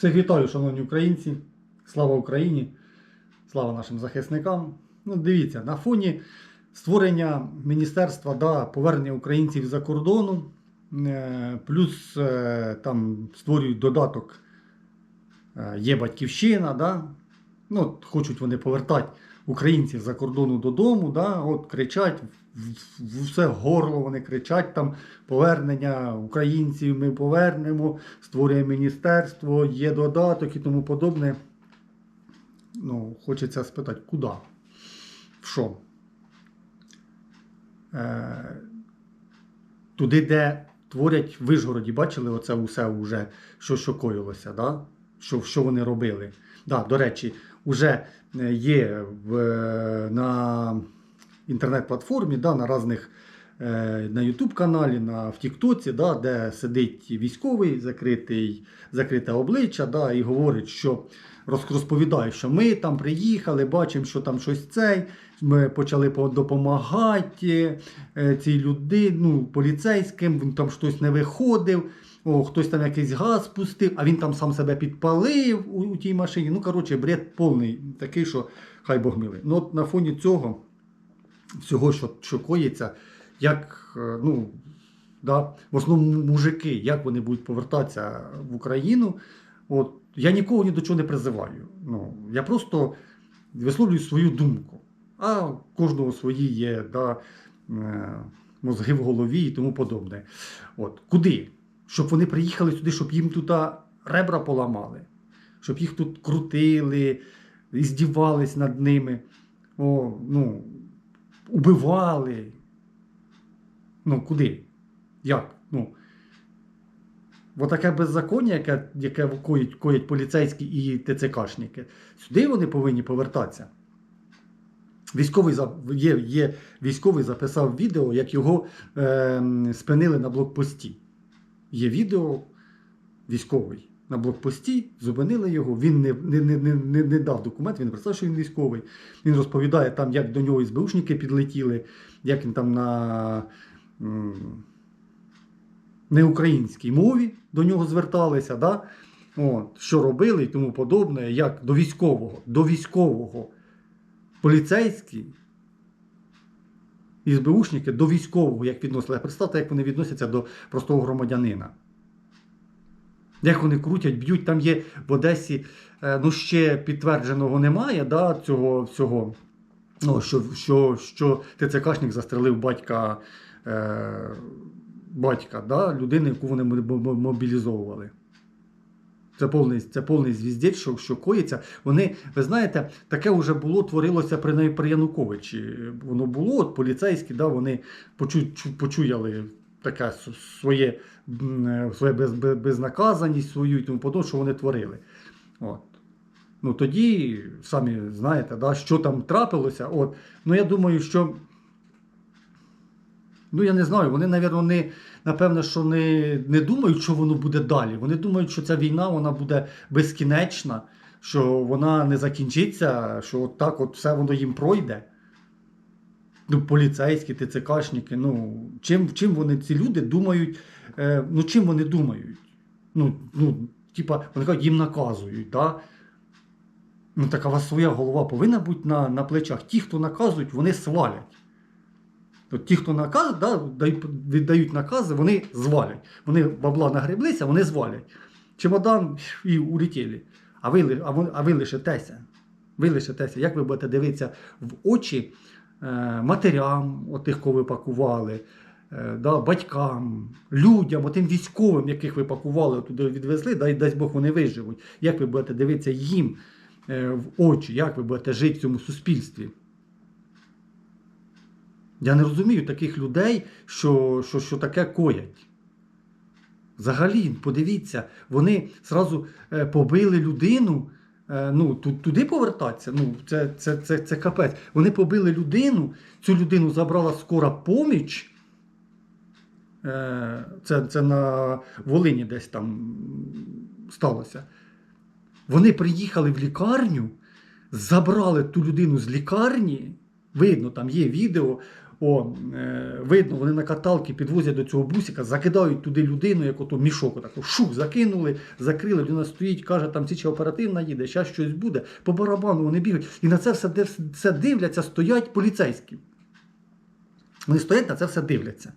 Всіх вітаю, шановні українці. Слава Україні! Слава нашим захисникам. Ну, дивіться, на фоні створення міністерства да, повернення українців за кордону, е, плюс е, там створюють додаток е, Є батьківщина. Да? Ну, хочуть вони повертати українців за кордону додому, да? от кричать, в, все горло вони кричать там повернення українців ми повернемо, створюємо міністерство, є додаток і тому подобне. Ну, хочеться спитати, куди? В що? Е, туди, де творять в Вишгороді, бачили оце усе вже, що, що коїлося, да? Що, що вони робили. Да, до речі, вже є в, е, на інтернет-платформі, да, на різних е, на YouTube каналі, на в Тіктоці, да, де сидить військовий, закритий, закрите обличчя, да, і говорить, що розповідає, що ми там приїхали, бачимо, що там щось цей. Ми почали допомагати е, цій людині, ну, поліцейським, він там щось не виходив. О, хтось там якийсь газ пустив, а він там сам себе підпалив у, у тій машині. Ну, коротше, бред повний такий, що хай Бог милий. Ну, от на фоні цього всього, що, що коїться, як е, ну, да, в основному мужики, як вони будуть повертатися в Україну. От, я нікого ні до чого не призиваю. Ну, я просто висловлюю свою думку. А кожного свої є да, е, мозги в голові і тому подобне. От, куди? Щоб вони приїхали сюди, щоб їм тут ребра поламали, щоб їх тут крутили, здівались над ними. О, ну, убивали. Ну, куди? Як? Ну, бо таке беззаконня, яке, яке коять, коять поліцейські і ТЦКшники, сюди вони повинні повертатися. Військовий є, є, військовий записав відео, як його е, спинили на блокпості. Є відео військовий на блокпості, зупинили його, він не, не, не, не, не, дав документ, він представив, що він військовий. Він розповідає, там, як до нього СБУшники підлетіли, як він там на неукраїнській мові до нього зверталися, да? От, що робили і тому подобне, як до військового, до військового поліцейський СБУшники до військового, як відносили. Представте, як вони відносяться до простого громадянина. Як вони крутять, б'ють, там є в Одесі, е, ну ще підтвердженого немає да, цього всього. Ну, що, що, що ТЦКшник застрелив батька, е, батька да, людини, яку вони мобілізовували. Це повний, це повний звіздець, що, що коїться. Вони, ви знаєте, таке вже було, творилося при, при Януковичі. Воно було, от поліцейські, да, вони почу, почуяли таке своє, е, своє без, безнаказаність свою і тому подобне, що вони творили. От. Ну тоді, самі знаєте, да, що там трапилося. От. Ну я думаю, що. Ну, я не знаю, вони, напевно, не, напевно, що не, не думають, що воно буде далі. Вони думають, що ця війна вона буде безкінечна, що вона не закінчиться, що от так от все воно їм пройде. Ну, поліцейські, ТЦКшники, ну, чим, чим вони, ці люди думають, е, ну, чим вони думають? Ну, ну, типа, вони кажуть, їм наказують, да? Ну, така у вас своя голова повинна бути на, на плечах. Ті, хто наказують, вони свалять. От ті, хто наказ, да, віддають накази, вони звалять. Вони бабла нагреблися, вони звалять. Чемодан і улетіли. А ви, а ви, а ви лишитеся. Ви лишитеся. Як ви будете дивитися в очі е, матерям, отих, кого ви пакували, е, да, батькам, людям, отим військовим, яких ви пакували, туди відвезли, дай, дасть Бог вони виживуть. Як ви будете дивитися їм е, в очі, як ви будете жити в цьому суспільстві? Я не розумію таких людей, що, що, що таке коять. Взагалі, подивіться, вони зразу е, побили людину. е, Ну, туди повертатися, ну, це, це, це, це капець. Вони побили людину, цю людину забрала скора поміч. Е, Це, це на Волині десь там сталося. Вони приїхали в лікарню, забрали ту людину з лікарні. Видно, там є відео. О, е, видно, вони на каталки підвозять до цього бусика, закидають туди людину, як ото мішок, отаку, шух, закинули, закрили, людина стоїть, каже, там ці чи оперативна їде, зараз щось буде. По барабану вони бігають. І на це все, все дивляться, стоять поліцейські. Вони стоять на це все дивляться.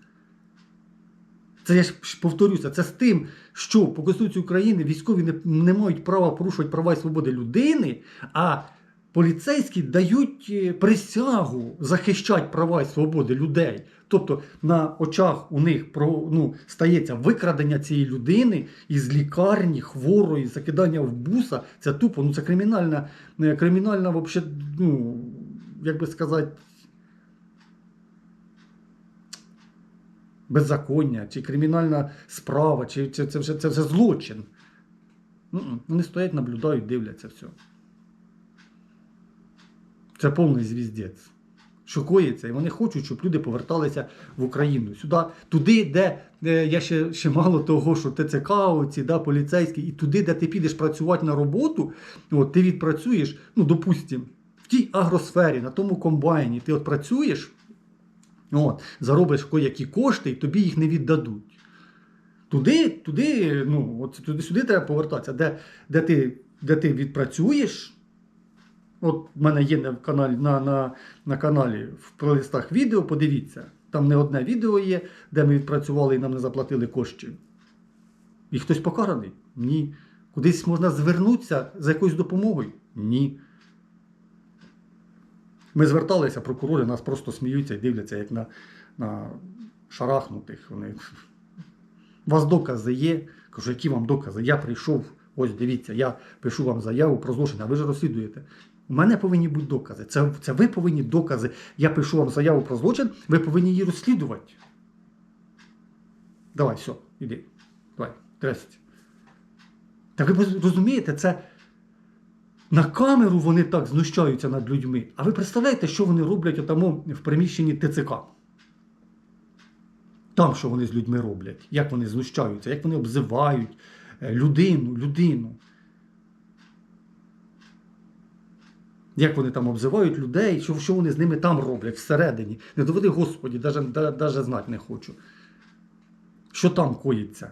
Це я ж повторюся, це з тим, що по Конституції України військові не, не мають права порушувати права і свободи людини, а поліцейські дають е, присягу захищати права і свободи людей. Тобто на очах у них ну, стається викрадення цієї людини із лікарні, хворої, закидання в буса. Це тупо, ну це кримінальна, е, кримінальна вообще, ну, як би сказати, беззаконня, чи кримінальна справа, чи, чи це, вже, це вже злочин. М-м. Вони стоять, наблюдають, дивляться все. Це повний звіздець. Що коїться, і вони хочуть, щоб люди поверталися в Україну. Сюди, туди, де, де я ще, ще мало того, що ТЦК, оці, да, поліцейські, і туди, де ти підеш працювати на роботу, от, ти відпрацюєш, ну, допустимо, в тій агросфері, на тому комбайні, ти от працюєш, от, заробиш які кошти, і тобі їх не віддадуть. Туди, туди, ну, от, туди сюди треба повертатися, де, де, ти, де ти відпрацюєш. От в мене є на каналі, на, на, на каналі в плейлистах відео, подивіться. Там не одне відео є, де ми відпрацювали і нам не заплатили коштів. І хтось покараний? Ні. Кудись можна звернутися за якоюсь допомогою? Ні. Ми зверталися, прокурори нас просто сміються і дивляться, як на, на шарахнутих. Вони... У вас докази є. Кажу, які вам докази? Я прийшов, ось дивіться, я пишу вам заяву про злочин, а ви ж розслідуєте. У мене повинні бути докази. Це, це ви повинні докази. Я пишу вам заяву про злочин, ви повинні її розслідувати. Давай, все, іди. Давай, трясся. Та ви розумієте, це на камеру вони так знущаються над людьми. А ви представляєте, що вони роблять отамо в приміщенні ТЦК? Там, що вони з людьми роблять, як вони знущаються, як вони обзивають людину, людину. Як вони там обзивають людей, що, що вони з ними там роблять всередині. Не доведи, Господі, навіть знати не хочу. Що там коїться?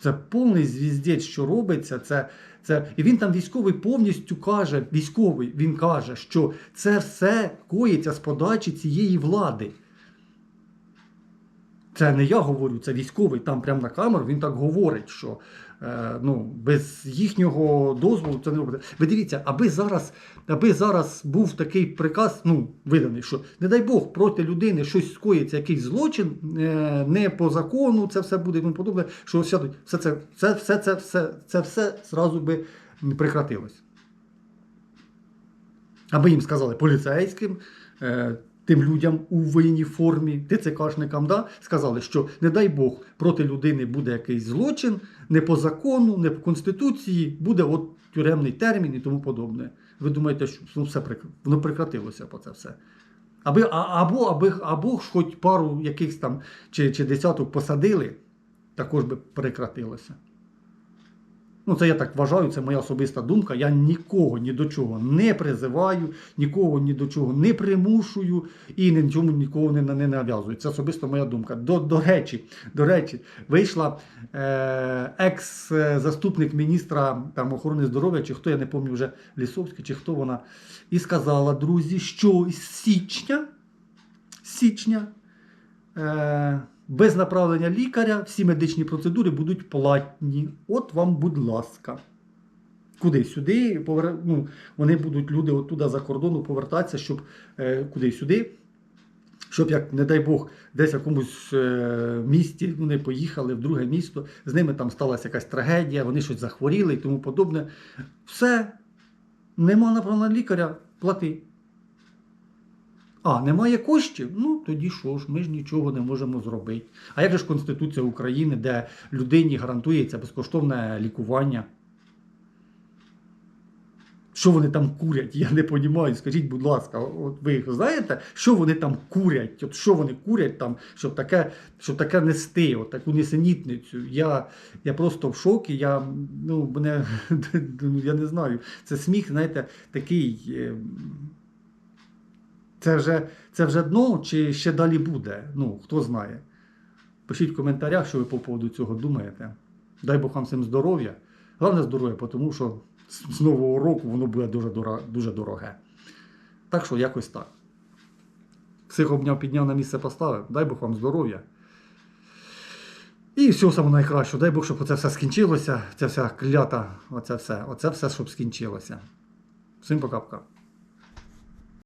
Це повний звіздець, що робиться. Це, це... І він там військовий повністю каже, військовий він каже, що це все коїться з подачі цієї влади. Це не я говорю, це військовий там прямо на камеру, він так говорить, що е, ну, без їхнього дозволу це не робиться. Ви дивіться, аби зараз, аби зараз був такий приказ, ну, виданий, що не дай Бог проти людини щось скоїться, якийсь злочин, е, не по закону, це все буде тому подобне, що сядуть, все це, це, все, це, все, це все зразу би прекратилось. Аби їм сказали поліцейським. Е, Тим людям у воєнній формі, ТЦКшникам, да, сказали, що не дай Бог проти людини буде якийсь злочин, не по закону, не по Конституції, буде от тюремний термін і тому подобне. Ви думаєте, що ну, все воно прекратилося по це все. Аби, або, аби, або хоч пару якихось там чи, чи десяток посадили, також би прекратилося. Ну, це я так вважаю, це моя особиста думка. Я нікого ні до чого не призиваю, нікого ні до чого не примушую і нічому нікого не, не нав'язую. Це особисто моя думка. До до речі, до речі, вийшла е, екс-заступник міністра там, охорони здоров'я, чи хто, я не пам'ятаю вже Лісовський, чи хто вона, і сказала, друзі, що з січня, січня. Е, без направлення лікаря всі медичні процедури будуть платні. От вам, будь ласка. Куди сюди? Повер... Ну, Вони будуть люди оттуда за кордону повертатися, щоб е, куди сюди. Щоб, як, не дай Бог, десь в якомусь е, місті вони поїхали в друге місто, з ними там сталася якась трагедія, вони щось захворіли і тому подобне. Все, нема направлення лікаря, плати. А, немає коштів? Ну тоді що ж, ми ж нічого не можемо зробити. А як же ж Конституція України, де людині гарантується безкоштовне лікування? Що вони там курять? Я не розумію. Скажіть, будь ласка, от ви знаєте, що вони там курять? От Що вони курять там, щоб таке щоб таке нести, от таку несенітницю? Я я просто в шокі. Я ну, мене, я не знаю. Це сміх, знаєте, такий. Це вже, це вже дно, чи ще далі буде? Ну, хто знає. Пишіть в коментарях, що ви по поводу цього думаєте. Дай Бог вам всім здоров'я. Головне здоров'я, тому що з нового року воно буде дуже, дуже дороге. Так що якось так. Всіх обняв, підняв на місце поставив. Дай Бог вам здоров'я. І всього самого найкращого. Дай Бог, щоб оце все скінчилося. Ця вся клята, оце все, оце все, щоб скінчилося. Всім пока-пока.